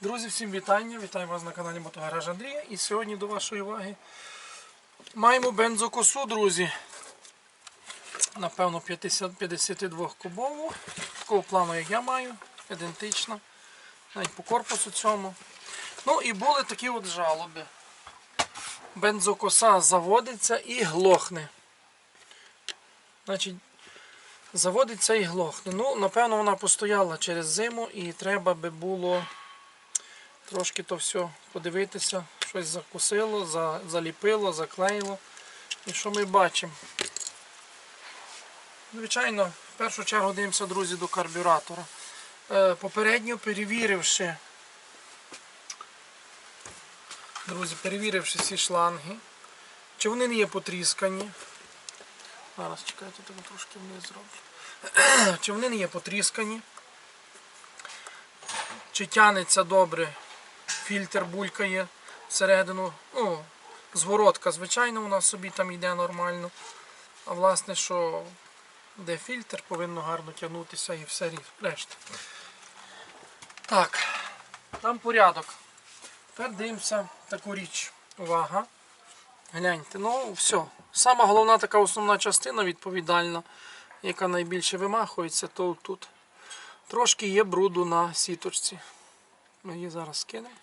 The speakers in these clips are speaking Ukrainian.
Друзі, всім вітання! Вітаю вас на каналі Мотогараж Андрія. І сьогодні до вашої уваги маємо бензокосу, друзі. Напевно, 50, 52 кубову. Такого плану, як я маю, ідентична. Навіть по корпусу цьому. Ну і були такі от жалоби. Бензокоса заводиться і глохне. Значить, заводиться і глохне. Ну, напевно, вона постояла через зиму і треба би було трошки то все подивитися, щось закусило, за, заліпило, заклеїло. І що ми бачимо? Звичайно, в першу чергу дивимося, друзі, до карбюратора. Е, попередньо перевіривши, друзі, перевіривши всі шланги, чи вони не є потріскані. Зараз чекайте, так трошки вниз зроблю. Чи вони не є потріскані, чи тянеться добре фільтр булькає всередину. Ну, зворотка, звичайно, у нас собі там йде нормально. А власне, що де фільтр, повинно гарно тягнутися і все решта. Так, там порядок. Тепер дивимося таку річ. Увага. Гляньте, ну все. Сама головна така основна частина відповідальна, яка найбільше вимахується, то тут. Трошки є бруду на сіточці. Ми її зараз скинемо.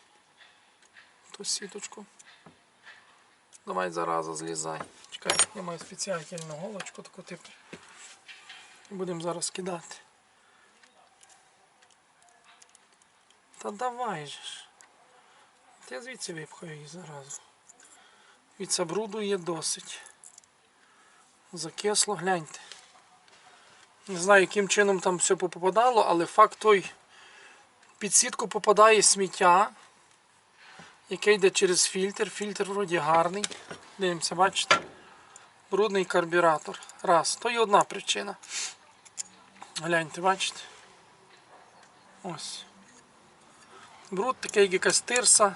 Ту сіточку. Давай зараза злізай. Чекай, я маю спеціальну голочку таку типу. Будемо зараз кидати. Та давай же ж. От Я звідси випхаю її заразу. Від ця бруду є досить. Закисло, гляньте. Не знаю, яким чином там все попадало, але факт той, під сітку попадає сміття, яке йде через фільтр. Фільтр вроді гарний. Дивимося, бачите? Брудний карбюратор. Раз. То є одна причина. Гляньте, бачите? Ось. Бруд такий, як якась тирса,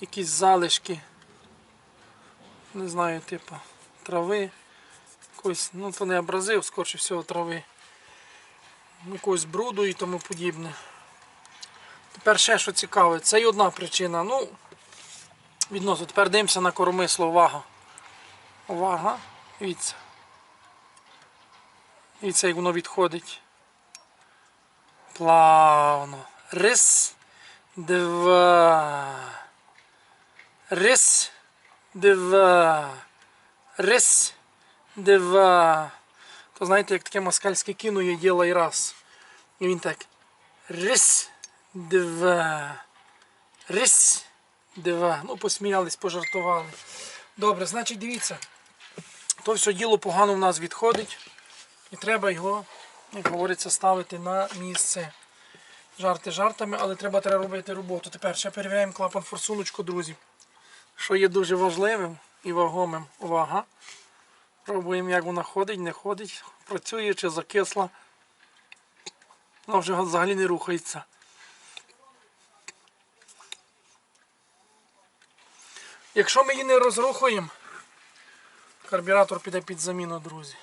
якісь залишки. Не знаю, типу, трави. Якось, ну то не абразив, скорше всього трави. Якогось бруду і тому подібне. Тепер ще що цікаве, це і одна причина. Ну, відносно, тепер дивимося на коромисло, увага. Увага. Дивіться. Дивіться, як воно відходить. Плавно. Рис. Два. Рис. Два. Рис. Два. То знаєте, як таке москальське кіно є діло і раз. І він так. Рис. Два. Рис. Два. Ну, посміялись, пожартували. Добре, значить, дивіться. То все діло погано в нас відходить. І треба його, як говориться, ставити на місце. Жарти жартами, але треба треба робити роботу. Тепер ще перевіряємо клапан форсуночку, друзі. Що є дуже важливим і вагомим. Увага. Пробуємо, як вона ходить, не ходить, працює чи закисла. Вона вже взагалі не рухається. Якщо ми її не розрухаємо, карбюратор піде під заміну, друзі.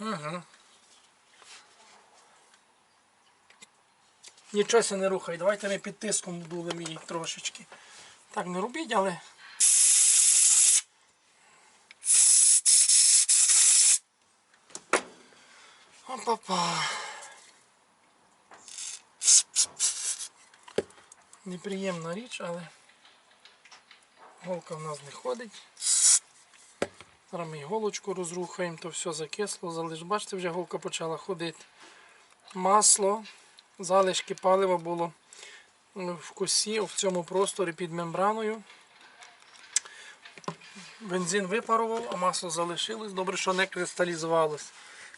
Ага. Нічого не рухай. Давайте ми під тиском дулимо її трошечки. Так не робіть, але. Опа-па. Неприємна річ, але голка в нас не ходить. Зараз ми голочку розрухаємо, то все закисло, залиш. Бачите, вже голка почала ходити. Масло, залишки палива було в косі, в цьому просторі під мембраною. Бензин випарував, а масло залишилось. Добре, що не кристалізувалось.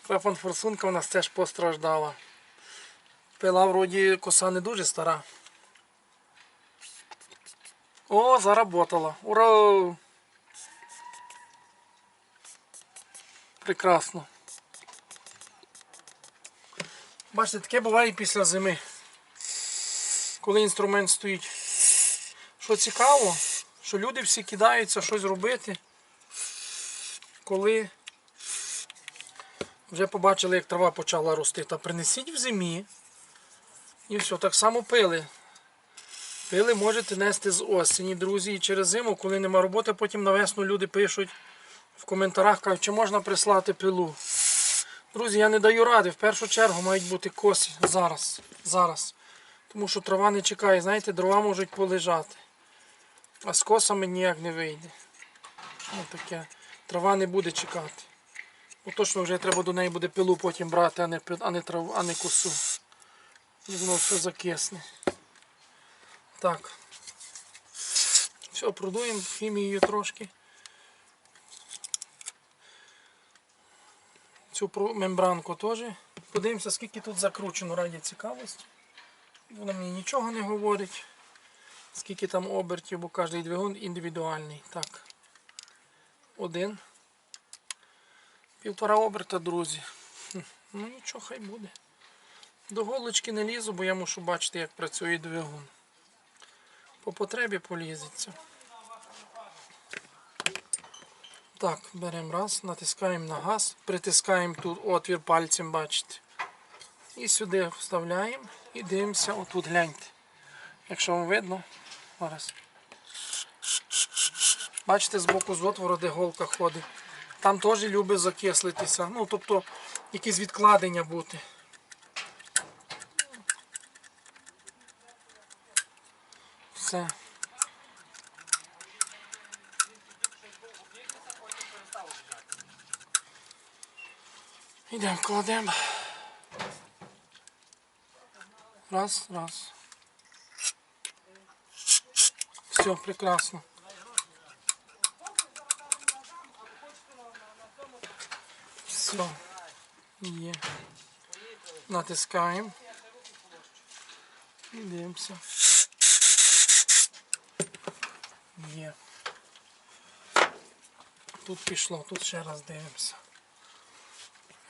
Клапан форсунка у нас теж постраждала. Пила вроді коса не дуже стара. О, заработала. Ура! Прекрасно. Бачите, таке буває після зими. Коли інструмент стоїть Що цікаво, що люди всі кидаються щось робити, коли вже побачили, як трава почала рости. Та принесіть в зимі. І все, так само пили. Пили можете нести з осені, друзі, і через зиму, коли нема роботи, потім на весну люди пишуть в коментарях, кажуть, чи можна прислати пилу. Друзі, я не даю ради. В першу чергу мають бути коси зараз. зараз. Тому що трава не чекає, знаєте, дрова можуть полежати. А з косами ніяк не вийде. Ось таке. Трава не буде чекати. Ну, точно вже треба до неї буде пилу потім брати, а не, а не, траву, а не косу. І воно все закисне. Так. Все, продуємо хімією трошки. Цю мембранку теж. Подивимося, скільки тут закручено раді цікавості. Вона мені нічого не говорить. Скільки там обертів, бо кожен двигун індивідуальний. Так. Один. Півтора оберта, друзі. Ну нічого, хай буде. До голочки не лізу, бо я мушу бачити, як працює двигун. По потребі полізеться. Так, беремо раз, натискаємо на газ, притискаємо тут отвір пальцем, бачите. І сюди вставляємо і дивимося, отут гляньте. Якщо вам видно, зараз. Бачите, збоку з отвору, де голка ходить. Там теж любить закислитися. Ну, тобто якісь відкладення бути. Все. Йдемо, кладемо. Раз, раз. Все, прекрасно. Все. Є. Натискаємо. І дивимося. Є. Тут пішло, тут ще раз дивимося.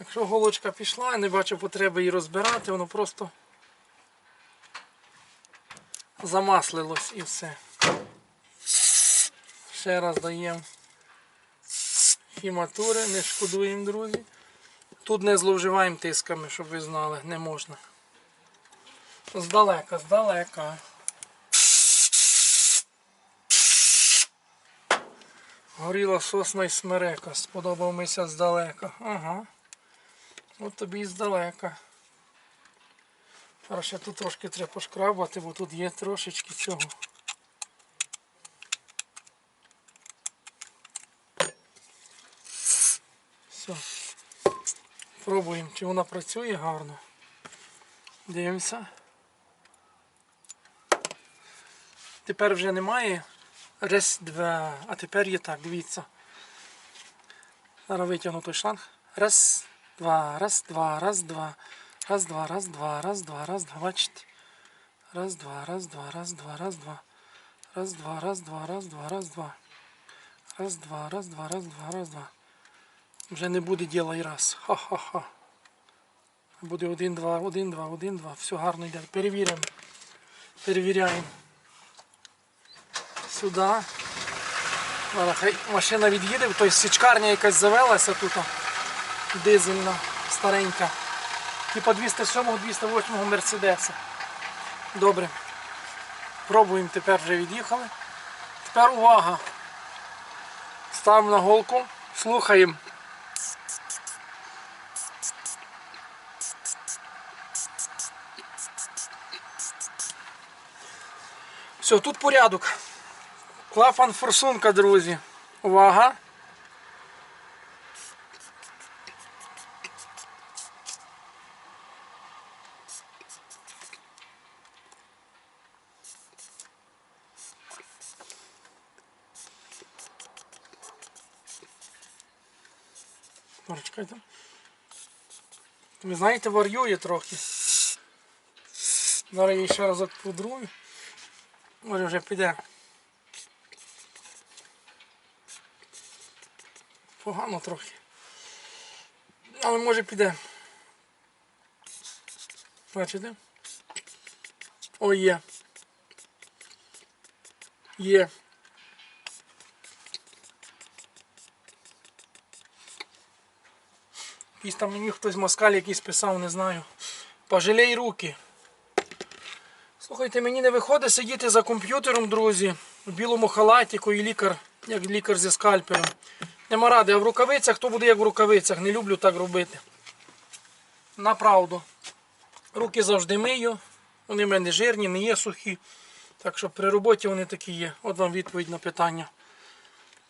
Якщо голочка пішла, я не бачу потреби її розбирати, воно просто замаслилось і все. Ще раз даємо хіматури, не шкодуємо, друзі. Тут не зловживаємо тисками, щоб ви знали, не можна. Здалека, здалека. Горіла сосна і смерека, сподобав мися здалека. Ага. От тобі і здалека. Зараз ще тут трошки треба пошкрабати, бо тут є трошечки цього. Все. Пробуємо, чи вона працює гарно. Дивимося. Тепер вже немає. Раз, два. А тепер є так, дивіться. Зараз витягну той шланг. Раз, два, раз, два, раз, два. Раз, два, раз, два, раз, два, раз, два. Бачите? Раз, два, раз, два, раз, два, раз, два. Раз, два, раз, два, раз, два, раз, два. Раз, два, раз, два, раз, два, раз, два. Вже не буде діла і раз. Ха-ха-ха. Буде один, два, один, два, один, два. Все гарно йде. Перевіримо. Перевіряємо. Сюди. Хай машина від'їде, тобто січкарня якась завелася тут. Дизельна, старенька. Типа 207-208 Мерседеса. Добре. Пробуємо, тепер вже від'їхали. Тепер увага. Ставимо на голку, слухаємо. Все, тут порядок. Клапан форсунка, друзі. Увага. Ви знаєте, варює трохи. Зараз я її ще разок пудрую. Може вже піде. Погано трохи. Але може піде. Бачите? О, є. Є. Якийсь там мені хтось москаль якийсь писав, не знаю. Пожалій руки. Слухайте, мені не виходить сидіти за комп'ютером, друзі, в білому халатіку і лікар, як лікар зі скальпелем. Нема ради, а в рукавицях хто буде як в рукавицях. Не люблю так робити. Направду. Руки завжди мию. Вони в мене жирні, не є сухі. Так що при роботі вони такі є. От вам відповідь на питання.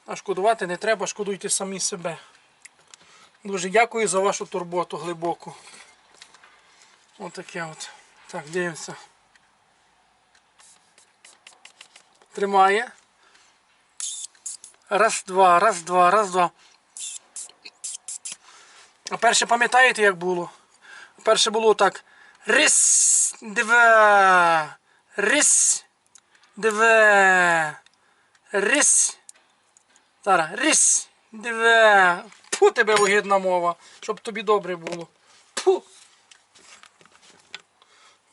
А шкодувати не треба, шкодуйте самі себе. Дуже дякую за вашу турботу глибоку. Отаке от. Так, дивимося. Тримає. Раз, два, раз, два, раз, два. А перше пам'ятаєте, як було? Перше було так. Рис, два, рис, два, рис. Зараз, рис, два. Фу, тебе вигідна мова, щоб тобі добре було. Фу.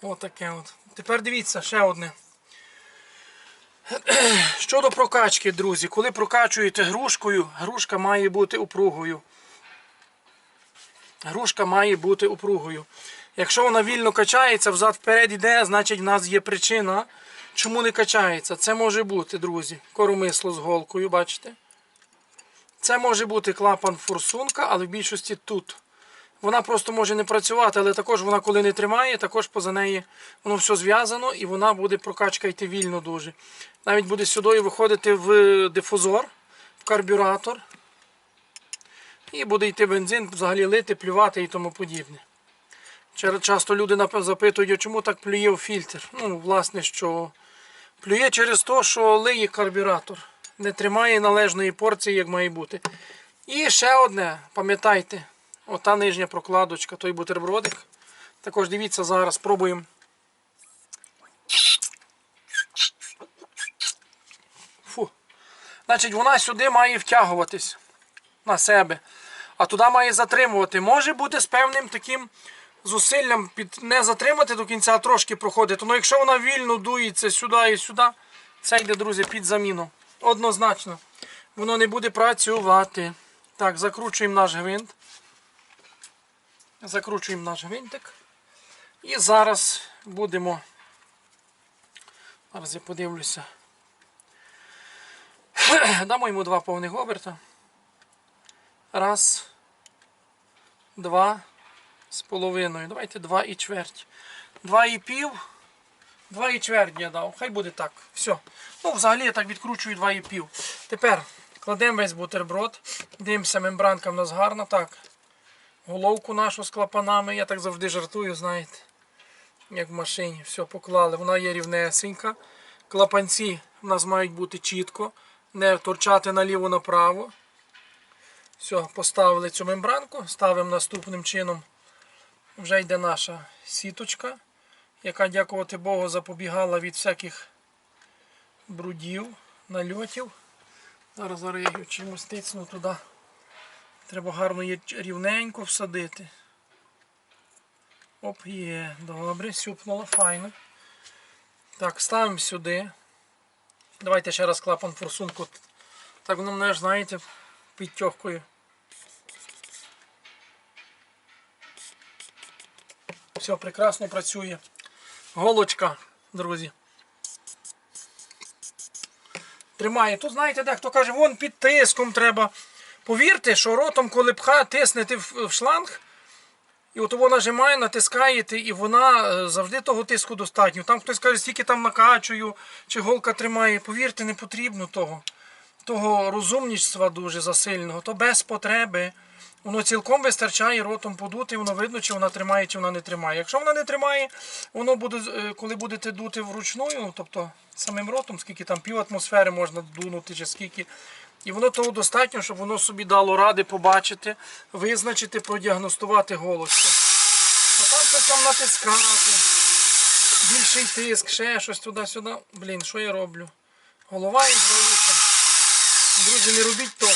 Отаке от. Тепер дивіться, ще одне. Щодо прокачки, друзі, коли прокачуєте грушкою, грушка має бути упругою. Грушка має бути упругою. Якщо вона вільно качається, взад вперед йде, значить в нас є причина, чому не качається. Це може бути, друзі, коромисло з голкою, бачите? Це може бути клапан форсунка, але в більшості тут. Вона просто може не працювати, але також вона, коли не тримає, також поза неї воно все зв'язано і вона буде прокачка йти вільно дуже. Навіть буде сюди виходити в дифузор, в карбюратор. І буде йти бензин, взагалі лити, плювати і тому подібне. Часто люди запитують, чому так плює в фільтр. Ну, власне, що плює через те, що лиє карбюратор. Не тримає належної порції, як має бути. І ще одне, пам'ятайте, ота нижня прокладочка, той бутербродик. Також дивіться зараз, пробуємо. Фу. Значить, вона сюди має втягуватись на себе, а туди має затримувати. Може бути з певним таким зусиллям під не затримати до кінця, а трошки проходити. Ну якщо вона вільно дується сюди і сюди, це йде, друзі, під заміну. Однозначно. Воно не буде працювати. Так, закручуємо наш гвинт. Закручуємо наш гвинтик. І зараз будемо. Зараз я подивлюся. Дамо йому два повних оберта. Раз. Два. З половиною. Давайте два і чверть. Два і пів. Два і чверть я дав. Хай буде так. Все. Ну, взагалі я так відкручую два і пів. Тепер кладемо весь бутерброд. Дивимося, мембранка в нас гарна. Так. Головку нашу з клапанами. Я так завжди жартую, знаєте. Як в машині. Все, поклали. Вона є рівнесенька. Клапанці в нас мають бути чітко. Не торчати наліво-направо. Все, поставили цю мембранку, ставимо наступним чином. Вже йде наша сіточка, яка, дякувати Богу, запобігала від всяких брудів, нальотів. Зараз зараз я її чимось тицну туди. Треба гарно її рівненько всадити. Оп, є, добре, сюпнуло, файно. Так, ставимо сюди. Давайте ще раз клапан форсунку. Так воно мене ж, знаєте, підтьохкою. Все, прекрасно працює. Голочка, друзі. Тримає. Тут, знаєте, дехто каже, вон під тиском треба. Повірте, що ротом, коли пха, тиснете в шланг, і от воно нажимає, натискаєте, і вона е, завжди того тиску достатньо. Там хтось каже, стільки там накачую, чи голка тримає. Повірте, не потрібно того. Того розумничства дуже засильного, то без потреби. Воно цілком вистачає ротом подути, воно видно, чи вона тримає, чи вона не тримає. Якщо вона не тримає, воно буде, е, коли будете дути вручную, ну, тобто самим ротом, скільки там пів атмосфери можна дунути, чи скільки. І воно того достатньо, щоб воно собі дало ради побачити, визначити, продіагностувати голоси. А там щось там натискати, більший тиск, ще щось туди-сюди. Блін, що я роблю? Голова відвалиться. Друзі, не робіть того.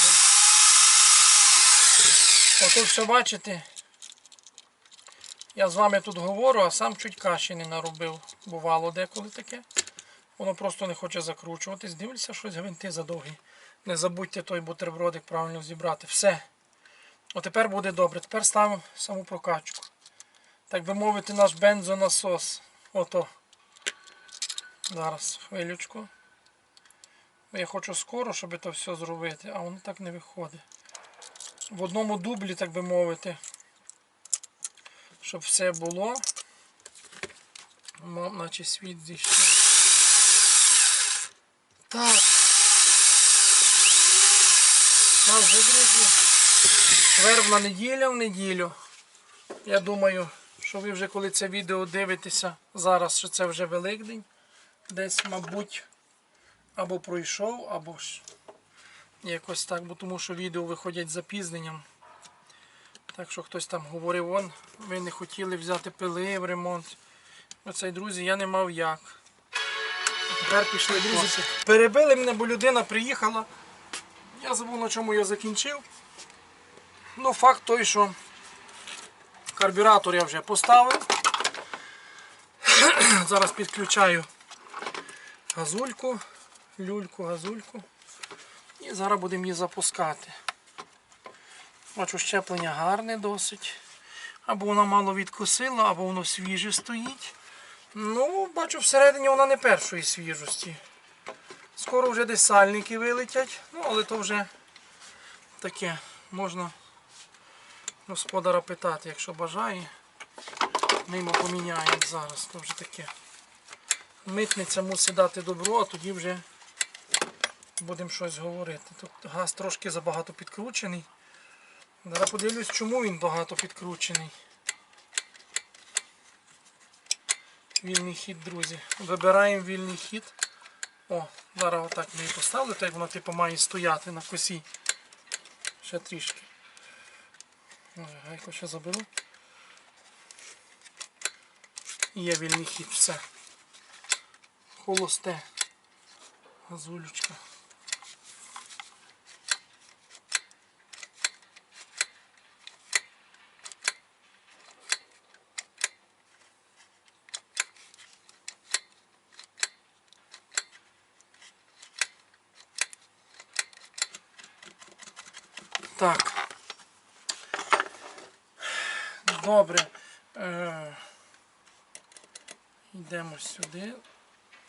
Ото все бачите. Я з вами тут говорю, а сам чуть каші не наробив. Бувало деколи таке. Воно просто не хоче закручуватись. Дивлюся, щось гвинти задовгі. Не забудьте той бутербродик правильно зібрати. Все. О, тепер буде добре. Тепер ставимо саму прокачку. Так би мовити, наш бензонасос. Ото. Зараз хвилючку. Я хочу скоро, щоб це все зробити, а воно так не виходить. В одному дублі, так би мовити, щоб все було. Наче світ зійшов. Так. Ну, вже, друзі, вербна неділя в неділю. Я думаю, що ви вже коли це відео дивитеся зараз, що це вже Великдень. Десь, мабуть, або пройшов, або ж якось так, бо тому що відео виходять з запізненням. Так що хтось там говорив, вон, ви не хотіли взяти пили в ремонт. Оцей, друзі, я не мав як. Тепер пішли друзі. Перебили мене, бо людина приїхала. Я забув на чому я закінчив. Ну, факт той, що карбюратор я вже поставив. Зараз підключаю газульку, люльку, газульку. І зараз будемо її запускати. Бачу, щеплення гарне досить. Або вона мало відкосила, або воно свіже стоїть. Ну, бачу, всередині вона не першої свіжості. Скоро вже десь сальники вилетять, ну але то вже таке. Можна господара питати, якщо бажає. Ми йому поміняємо зараз, то вже таке. Митниця мусить дати добро, а тоді вже будемо щось говорити. Тут газ трошки забагато підкручений. Зараз подивлюсь, чому він багато підкручений. Вільний хід, друзі. Вибираємо вільний хід. О, зараз отак ми її поставили, так вона типу має стояти на косі. Ще трішки. Гайку ще заберу. Є вільний хід, все. Холосте. Газулючка. Так. Добре. Е, Йдемо сюди.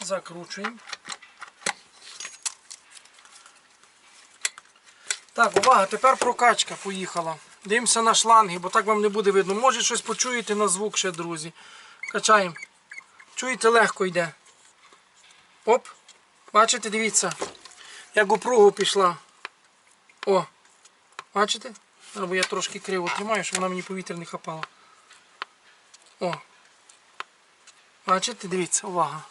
Закручуємо. Так, увага, тепер прокачка поїхала. Дивимося на шланги, бо так вам не буде видно. Може щось почуєте на звук ще, друзі. Качаємо. Чуєте, легко йде. Оп. Бачите, дивіться. Як упругу пішла. О. Бачите? Або я трошки криво тримаю, щоб вона мені повітря не хапала. О. Бачите, дивіться, увага.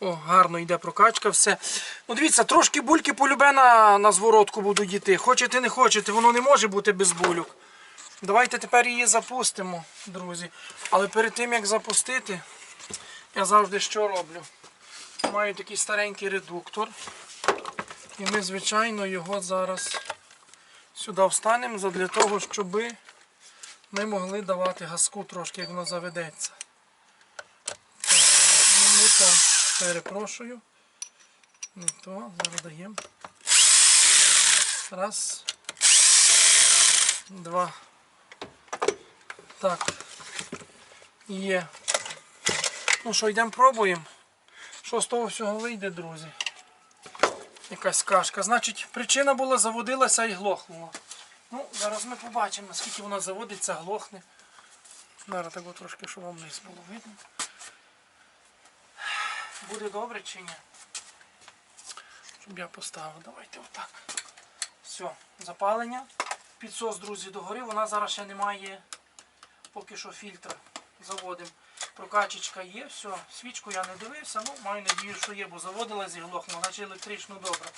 О, гарно йде прокачка, все. Ну дивіться, трошки бульки полюбе на, на зворотку будуть йти. Хочете, не хочете, воно не може бути без бульок. Давайте тепер її запустимо, друзі. Але перед тим як запустити, я завжди що роблю? Маю такий старенький редуктор. І ми, звичайно, його зараз сюди встанемо для того, щоб ми могли давати газку трошки, як воно заведеться. Так, ну. Перепрошую. Не то, зараз даємо. Раз. Два. Так. Є. Ну що, йдемо пробуємо. Що з того всього вийде, друзі? Якась кашка. Значить, причина була заводилася і глохнула. Ну, зараз ми побачимо, наскільки вона заводиться, глохне. Зараз так трошки, щоб вам низ було видно. Буде добре чи ні? Щоб я поставив. Давайте отак. Все, запалення. Підсос, друзі, догори. Вона зараз ще не має поки що фільтра. Заводимо. Прокачечка є, все, свічку я не дивився, ну маю надію, що є, бо заводилась і глохнула, наче електрично добре.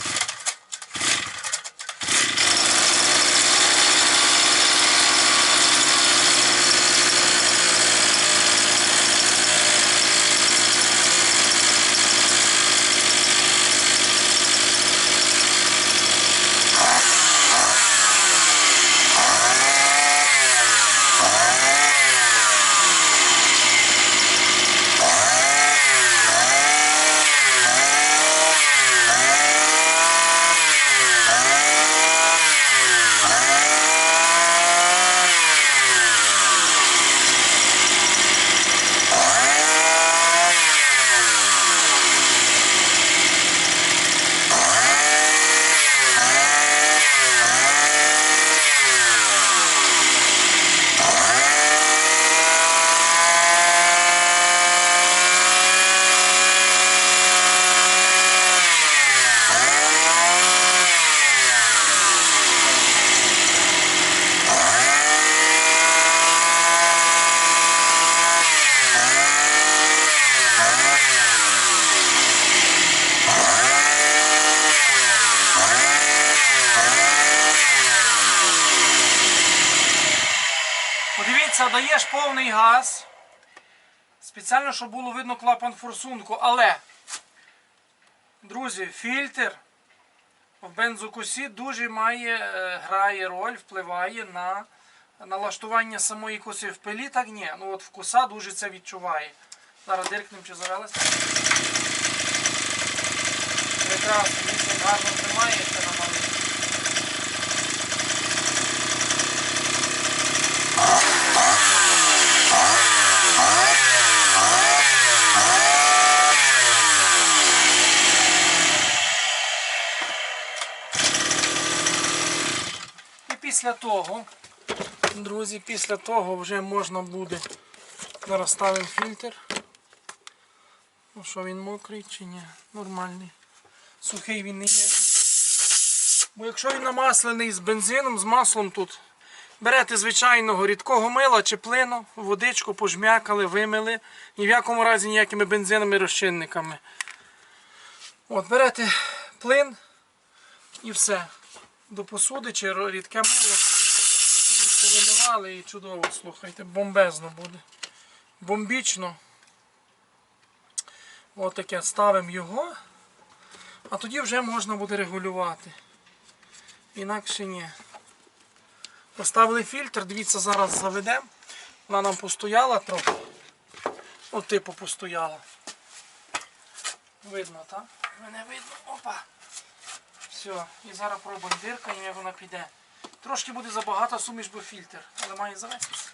Даєш повний газ. Спеціально, щоб було видно клапан форсунку. Але, друзі, фільтр в бензокосі дуже має, е, грає роль, впливає на налаштування самої коси. В пилі так ні. Ну от в коса дуже це відчуває. Зараз диркнемо чи завелися. Прекрасно, він гарно на малий. І після того, друзі, після того вже можна буде. Зараз ставимо фільтр. Ну що він мокрий чи ні? Нормальний. Сухий він не є. Бо якщо він намаслений з бензином, з маслом тут, берете звичайного рідкого мила чи плину, водичку пожмякали, вимили. Ні в якому разі ніякими бензинами розчинниками. От, берете плин і все. До посуди чи рідке мило. І повимивали і чудово, слухайте, бомбезно буде. Бомбічно. Ось таке ставимо його, а тоді вже можна буде регулювати. Інакше ні. Поставили фільтр, дивіться, зараз заведемо. Вона нам постояла трохи. Ну, типу постояла. Видно, так? Мене видно. Опа. Все. І зараз пробуємо диркаємо, як вона піде. Трошки буде забагато суміш, бо фільтр, але має завестися.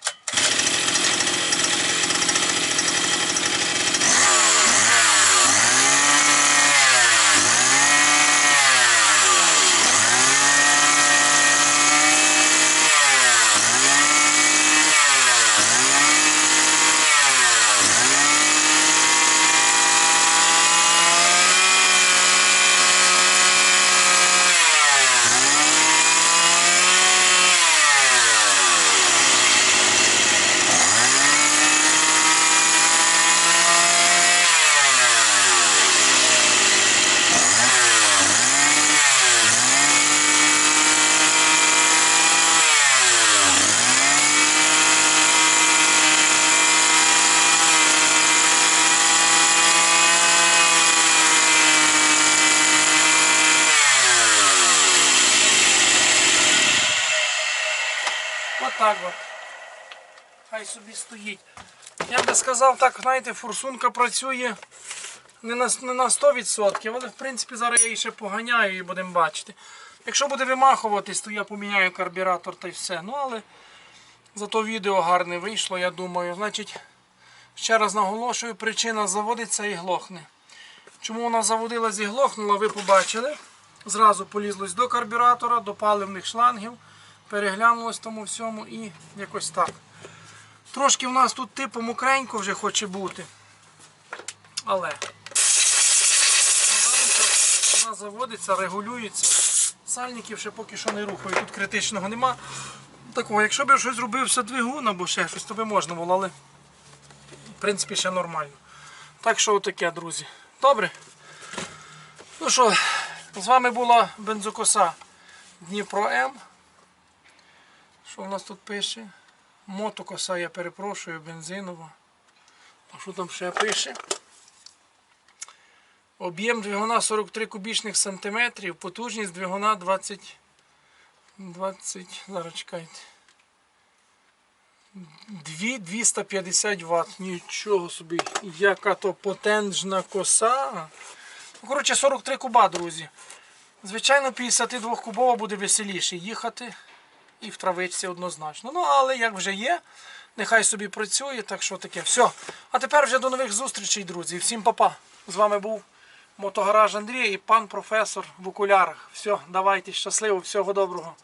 Отак от. Хай собі стоїть. Я би сказав, так, знаєте, форсунка працює не на, не на 100%, але в принципі зараз я її ще поганяю і будемо бачити. Якщо буде вимахуватись, то я поміняю карбюратор та й все. Ну але зато відео гарне вийшло, я думаю. Значить, ще раз наголошую, причина заводиться і глохне. Чому вона заводилась і глохнула, ви побачили. Зразу полізлось до карбюратора, до паливних шлангів, переглянулось тому всьому і якось так. Трошки в нас тут типу мокренько вже хоче бути. Але вона заводиться, регулюється. Сальників ще поки що не рухаю, тут критичного нема. Такого, якщо б я щось зробився двигун або ще щось, то би можна було, але в принципі ще нормально. Так що отаке, друзі. Добре. Ну що, з вами була бензокоса Дніпро М. Що в нас тут пише? Мотокоса, я перепрошую, бензинова. А що там ще пише? Об'єм двигуна 43 кубічних сантиметрів, потужність двигуна 20. 20. Зараз чекайте. 250 Вт. Нічого собі, яка то потенжна коса. Ну, Коротше, 43 куба, друзі. Звичайно, 52 кубова буде веселіше їхати і в травичці однозначно. Ну, але як вже є, нехай собі працює, так що таке. Все. А тепер вже до нових зустрічей, друзі. Всім па-па. З вами був мотогараж Андрій і пан професор в окулярах. Все, давайте, щасливо, всього доброго.